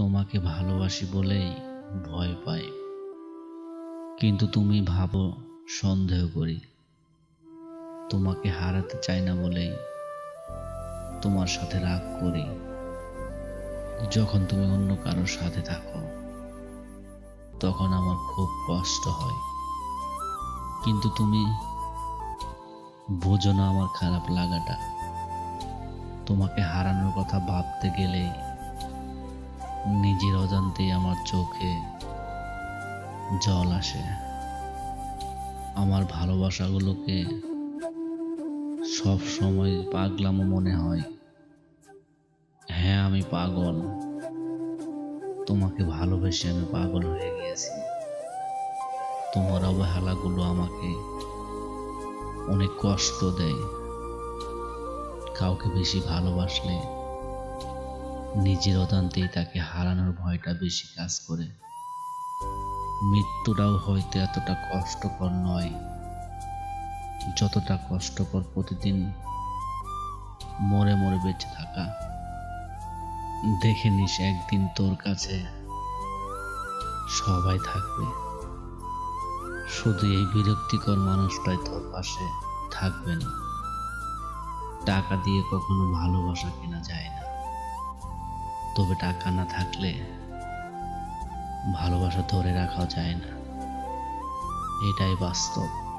তোমাকে ভালোবাসি বলেই ভয় পাই কিন্তু তুমি ভাবো, সন্দেহ করি। তোমাকে হারাতে চাই না বলেই তোমার সাথে রাগ করি। যখন তুমি অন্য কারোর সাথে থাকো, তখন আমার খুব কষ্ট হয়। কিন্তু তুমি বোঝো না আমার খারাপ লাগাটা। তোমাকে হারানোর কথা ভাবতে গেলে নিজের অজান্তেই আমার চোখে জল আসে। আমার ভালোবাসাগুলোকে সব সময় পাগলামো মনে হয়। হ্যাঁ আমি পাগল। তোমাকে ভালোবেসে আমি পাগল হয়ে গিয়েছি। তোমার অবহেলাগুলো আমাকে অনেক কষ্ট দেয়। কাউকে বেশি ভালোবাসলে নিজের অজান্তেই তাকে হারানোর ভয়টা বেশি কাজ করে। মৃত্যুটাও হয়তো এতটা কষ্টকর নয়, যতটা কষ্টকর প্রতিদিন মরে মরে বেঁচে থাকা। দেখে নিস একদিন তোর কাছে সবাই থাকবে। শুধু এই বিরক্তিকর মানুষটাই তোর পাশে থাকবে না। টাকা দিয়ে কখনো ভালোবাসা কেনা যায় না। তবে টাকা না থাকলে ভালোবাসা ধরে রাখা যায় না। এটাই বাস্তব।